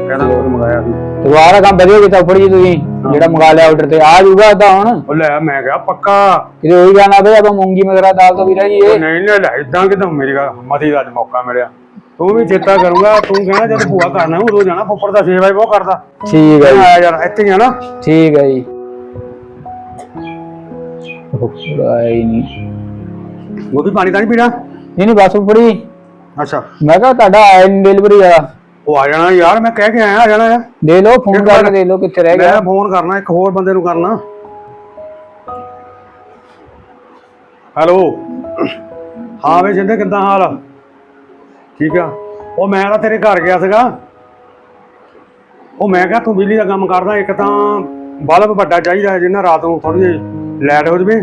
ਕਹਿੰਦਾ ਉਹ ਮੰਗਾਇਆ ਸੀ। ਦੁਬਾਰਾ ਕੰਮ ਵਧੀਆ ਕੀਤਾ ਉੱਪਰ ਜੀ ਤੁਸੀਂ ਜਿਹੜਾ ਮੰਗਾ ਲਿਆ ਆਰਡਰ ਤੇ ਆ ਜਾਊਗਾ ਤਾਂ ਹੁਣ। ਉਹ ਲੈ ਮੈਂ ਕਿਹਾ ਪੱਕਾ। ਕਿਤੇ ਉਹੀ ਜਾਣਾ ਬਈ ਆਪਾਂ ਮੂੰਗੀ ਮਗਰਾ ਦਾਲ ਤੋਂ ਵੀ ਰਹੀਏ ਉਹ ਨਹੀਂ ਲੈ ਲੈ ਇਦਾਂ ਕਿਦਾਂ ਮੇਰੀ ਗੱਲ ਮਤੀ ਦਾ ਅੱਜ ਮੌਕਾ ਮਿਲਿਆ। ਤੂੰ ਵੀ ਚੇਤਾ ਕਰੂੰਗਾ ਤੂੰ ਕਹਿਣਾ ਜਦ ਭੂਆ ਕਰਨਾ ਉਦੋਂ ਜਾਣਾ ਫੁੱਫੜ ਦਾ ਸੇਵਾ ਹੀ ਬਹੁਤ ਕਰਦਾ। ਠੀਕ ਹੈ ਜੀ। ਆਇਆ ਯਾਰ ਇੱਥੇ ਹੀ ਆ ਨਾ। ਠੀਕ ਹੈ ਜੀ। ਆਇਆ ਹੀ ਨਹੀਂ। ਉਹ ਵੀ ਪਾਣੀ ਤਾਂ ਨਹੀਂ ਪੀਣਾ? ਨਹੀਂ ਨਹੀਂ ਬਸ ਉੱਪੜੀ ਅੱਛਾ। ਮੈਂ ਕਿਹਾ ਤੁਹਾਡਾ ਆਇਆ ਨਹੀਂ ਡਿਲੀਵਰੀ ਵਾਲਾ। ਉਹ ਆ ਜਾਣਾ ਯਾਰ ਮੈਂ ਕਹਿ ਕੇ ਆਇਆ ਆ ਜਾਣਾ ਆ ਦੇ ਲਓ ਫੋਨ ਕਰਕੇ ਦੇ ਲਓ ਕਿੱਥੇ ਰਹਿ ਗਿਆ। ਮੈਂ ਫੋਨ ਕਰਨਾ ਇੱਕ ਹੋਰ ਬੰਦੇ ਨੂੰ ਕਰਨਾ। ਹੈਲੋ। ਹਾਂ ਵੇ ਜਿੰਦੇ ਕਿੱਦਾਂ ਹਾਲ? ਆ? ਠੀਕ ਆ। ਉਹ ਮੈਂ ਤਾਂ ਤੇਰੇ ਘਰ ਗਿਆ ਸੀਗਾ। ਉਹ ਮੈਂ ਕਿਹਾ ਤੂੰ ਬਿਜਲੀ ਦਾ ਕੰਮ ਕਰਦਾ ਇੱਕ ਤਾਂ ਬਲਬ ਵੱਡਾ ਚਾਹੀਦਾ ਹੈ ਜਿੰਨਾ ਰਾਤ ਨੂੰ ਥੋੜੀ ਜਿਹੀ ਲਾਈਟ ਹੋ ਜਵੇ।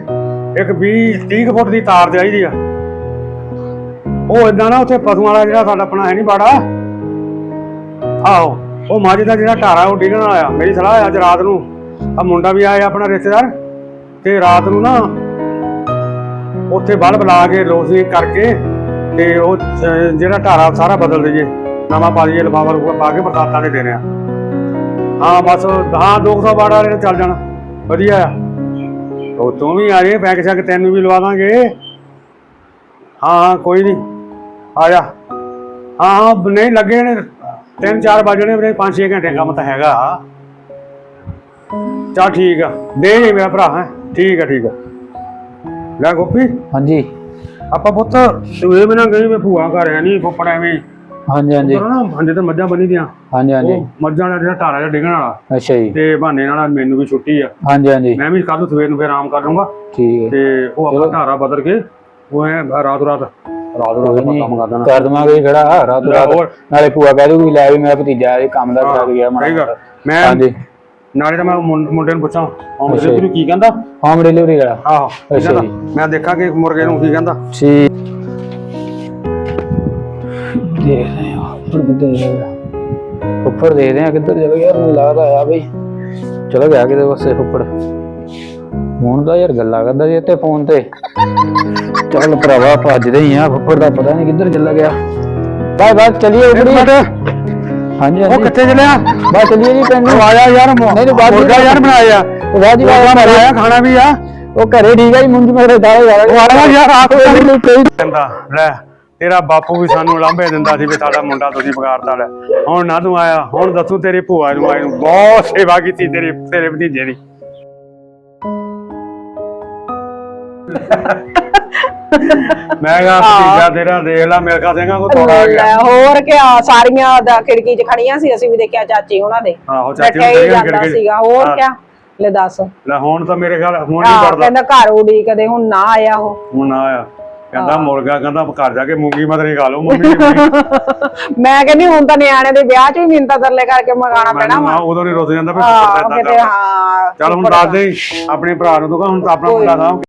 ਇੱਕ 20 30 ਕੁ ਫੁੱਟ ਦੀ ਤਾਰ ਚਾਹੀਦੀ ਆ। ਉਹ ਇਦਾਂ ਨਾ ਉੱਥੇ ਪਸ਼ੂਆਂ ਵਾਲਾ ਜਿਹੜਾ ਸਾਡਾ ਆਪਣਾ ਹੈ ਨਹੀਂ ਬਾੜਾ ਆਹੋ, ਉਹ ਮੱਝ ਦਾ ਜਿਹੜਾ ਢਾਰਾ, ਉਹ ਡਿੱਗਣ ਵਾਲਾ ਮੇਰੀ ਸਲਾਹ ਹੈ ਅੱਜ ਰਾਤ ਨੂੰ। ਆ ਮੁੰਡਾ ਵੀ ਆਇਆ ਆਪਣਾ ਰਿਸ਼ਤੇਦਾਰ, ਤੇ ਰਾਤ ਨੂੰ ਨਾ ਉੱਥੇ ਬਲਬ ਲਾ ਕੇ ਰੋਸ਼ਨੀ ਕਰਕੇ ਤੇ ਉਹ ਜਿਹੜਾ ਢਾਰਾ ਸਾਰਾ ਬਦਲ ਦਈਏ। ਨਵਾਂ ਪਾ ਦਈਏ, ਲਿਫਾਫਾ ਲੂਫਾ ਪਾ ਕੇ ਬਰਸਾਤਾਂ ਦੇ ਦੇਣੇ ਆ। ਹਾਂ, ਬਸ, ਹਾਂ 200 ਵਾਟ ਵਾਲੇ ਨੇ ਚੱਲ ਜਾਣਾ। ਵਧੀਆ ਆ। ਉਹ ਤੂੰ ਵੀ ਆ ਜੇ ਬੈਗ ਸ਼ੱਕ ਤੈਨੂੰ ਵੀ ਲਵਾ ਦਾਂਗੇ। ਹਾਂ ਹਾਂ, ਕੋਈ ਨਹੀਂ ਆ ਜਾ। ਹਾਂ ਹਾਂ, ਨਹੀਂ, ਲੱਗੇ ਨੇ। ਤਿੰਨ ਚਾਰ ਵਜਣੇ ਵੀਰੇ 5-6 ਘੰਟੇ ਕੰਮ ਤਾਂ ਹੈਗਾ। ਚਲ ਠੀਕ ਆ। ਦੇ ਜੀ ਮੇਰਾ ਭਰਾ ਹੈ। ਠੀਕ ਆ ਠੀਕ ਆ। ਲੈ ਗੋਪੀ। ਹਾਂਜੀ। ਆਪਾਂ ਪੁੱਤ ਇਹ ਬਿਨਾਂ ਗਈ ਮੈਂ ਭੂਆ ਘਰ ਹੈ ਨਹੀਂ ਫੁੱਫੜ ਐਵੇਂ। ਹਾਂਜੀ ਹਾਂਜੀ। ਉਧਰ ਨਾ ਹੰਦੇ ਤੇ ਮੱਝਾਂ ਬੰਨੀ ਦੀਆਂ। ਹਾਂਜੀ ਹਾਂਜੀ। ਉਹ ਮੱਝਾਂ ਦਾ ਜਿਹੜਾ ਢਾਰਾ ਜਿਹਾ ਡਿੱਗਣ ਵਾਲਾ। ਅੱਛਾ ਜੀ। ਤੇ ਬਹਾਨੇ ਨਾਲ ਮੈਨੂੰ ਵੀ ਛੁੱਟੀ ਆ। ਹਾਂਜੀ ਹਾਂਜੀ। ਮੈਂ ਵੀ ਕੱਲ ਸਵੇਰ ਨੂੰ ਫੇਰ ਆਰਾਮ ਕਰ ਲੂੰਗਾ ਠੀਕ ਹੈ। ਤੇ ਉਹ ਆਪਣਾ ਢਾਰਾ ਬਦਲ ਕੇ ਉਹ ਐ ਰਾਤ ਰਾਤ ਰਾਤ ਰਾਤ ਆਪਾਂ ਕੰਮ ਕਰ ਦੇਣਾ। ਕਰ ਦਵਾਂਗੇ ਖੜਾ ਰਾਤ ਲੈ ਰਾਤ ਹੋਰ। ਨਾਲੇ ਭੂਆ ਕਹਿ ਦੂਗੀ ਲੈ ਵੀ ਮੇਰਾ ਭਤੀਜਾ ਇਹ ਕੰਮ ਦਾ ਕਰ ਗਿਆ ਮਾੜਾ ਸਹੀ ਗੱਲ। ਮੋਟਾ। ਮੈਂ ਹਾਂਜੀ। ਨਾਲੇ ਤਾਂ ਮੈਂ ਮੁੰ- ਮੁੰਡੇ ਨੂੰ ਪੁੱਛਾਂ ਉਹ ਅੱਛਾ ਮੁੰਡੇ ਜੀ। ਨੂੰ ਕੀ ਕਹਿੰਦਾ? ਹੋਮ ਡਿਲੀਵਰੀ ਵਾਲਾ? ਆਹੋ ਕੀ ਅੱਛਾ ਕਹਿੰਦਾ? ਜੀ। ਮੈਂ ਦੇਖਾਂ ਕਿ ਮੁਰਗੇ ਨੂੰ ਕੀ ਕਹਿੰਦਾ। ਠੀਕ। ਦੇਖਦੇ ਆ ਉੱਪਰ ਕਿੱਧਰ ਆ ਕਿੱਧਰ ਚਲਾ ਗਿਆ ਮੈਨੂੰ ਲੱਗਦਾ ਆ ਬਈ ਚਲਾ ਗਿਆ ਕਿਤੇ ਪਾਸੇ ਉੱਪਰ। ਹੁਣ ਤਾਂ ਯਾਰ ਗੱਲਾਂ ਕਰਦਾ ਸੀ ਇੱਥੇ ਫੋਨ ਤੇ। ਚੱਲ ਭਰਾਵਾ ਭੱਜਦੇ ਹੀ ਆ ਉੱਪਰ ਦਾ ਪਤਾ ਨਹੀਂ ਕਿੱਧਰ ਚਲਾ ਗਿਆ। ਬਾਏ ਬਾਏ ਚਲਿਏ ਹੀ। ਹਾਂਜੀ ਉਹ ਕਿੱਥੇ ਚਲਿਆ? ਬਾਏ ਚਲਿਏ ਜੀ ਪਿੰਡ। ਨੂੰ ਆਇਆ ਯਾਰ ਨਹੀਂ ਨਹੀਂ ਬਾਅਦ ਮੁਰਗਾ ਯਾਰ ਬਣਾਇਆ। ਉਹ ਬਾਅਦ ਜੀ ਬਾਅਦ ਬਣਾਇਆ ਖਾਣਾ ਵੀ ਆ। ਉਹ ਘਰੇ ਠੀਕ ਆ ਜੀ ਮੁੰਜ ਮੇਰੇ ਦਾਲੇ ਵਾਲਾ ਉਹ ਆਇਆ ਯਾਰ ਆਪ ਮੈਨੂੰ ਕਹੀ ਕਹਿੰਦਾ ਲੈ ਤੇਰਾ ਬਾਪੂ ਵੀ ਸਾਨੂੰ ਲਾਂਭੇ ਦਿੰਦਾ ਸੀ ਵੀ ਸਾਡਾ ਮੁੰਡਾ ਤੁਸੀਂ ਵਿਗਾੜਤਾ ਲੈ। ਹੁਣ ਨਾ ਤੂੰ ਆਇਆ ਹੁਣ ਦੱਸੂ ਤੇਰੀ ਭੂਆ ਨੂੰ ਆਈ ਨੂੰ। ਬਹੁਤ ਸੇਵਾ ਕੀਤੀ ਤੇਰੇ ਤੇਰੇ ਭਤੀਜੇ ਦੀ। ਮੈਂ ਕਿਹਾ ਭਤੀਜਾ ਤੇਰਾ ਦੇਖ ਲਾ ਮਿਲਖਾ ਸਿੰਘਾਂ ਕੋ ਤੋੜਾ ਆ ਗਿਆ। ਲੈ ਹੋਰ ਕਿਆ ਸਾਰੀਆਂ ਦਾ ਖਿੜਕੀ 'ਚ ਖੜੀਆਂ ਸੀ ਅਸੀਂ ਵੀ ਦੇਖਿਆ ਚਾਚੀ ਉਹਨਾਂ ਦੇ। ਆਹੋ ਚਾਚੀ ਬੈਠਿਆ ਹੀ ਜਾਂਦਾ ਖਿੜਕੀ 'ਚ। ਸੀਗਾ ਹੋਰ ਹਾਂ। ਕਿਆ ਲੈ ਦੱਸ। ਲੈ ਹੁਣ ਤਾਂ ਮੇਰੇ ਖਿਆਲ ਹੁਣ ਨਹੀਂ ਹਾਂ ਕਰਦਾ ਕਹਿੰਦਾ ਘਰ ਉਡੀ ਕਦੇ ਹੁਣ ਨਾ ਆਇਆ ਉਹ। ਹੁਣ ਨਾ ਆਇਆ। ਕਹਿੰਦਾ ਮੁਰਗਾ ਕਹਿੰਦਾ ਘਰ ਜਾ ਕੇ ਮੂੰਗੀ ਮਦਰੀ ਖਾ ਲਓ ਮੰਮੀ ਦੀ ਮੈਂ ਕਹਿੰਦੀ ਹੁਣ ਤਾਂ ਨਿਆਣੇ ਦੇ ਵਿਆਹ 'ਚ ਵੀ ਮਿੰਤਾ ਤਰਲੇ ਕਰਕੇ ਮੰਗਾਣਾ ਪੈਣਾ ਵਾ। ਨਾ ਉਦੋਂ ਨਹੀਂ ਰੁੱਸ ਜਾਂਦਾ ਵੀ ਹਾਂ ਕਿਤੇ ਹਾਂ ਚੱਲ ਹੁਣ ਦੱਸ ਦੇ ਆਪਣੇ ਭਰਾ ਨੂੰ ਤੂੰ ਕਹ ਹੁਣ ਤਾਂ ਆਪਣਾ ਮੁੰਡਾ ਸਾਂਭ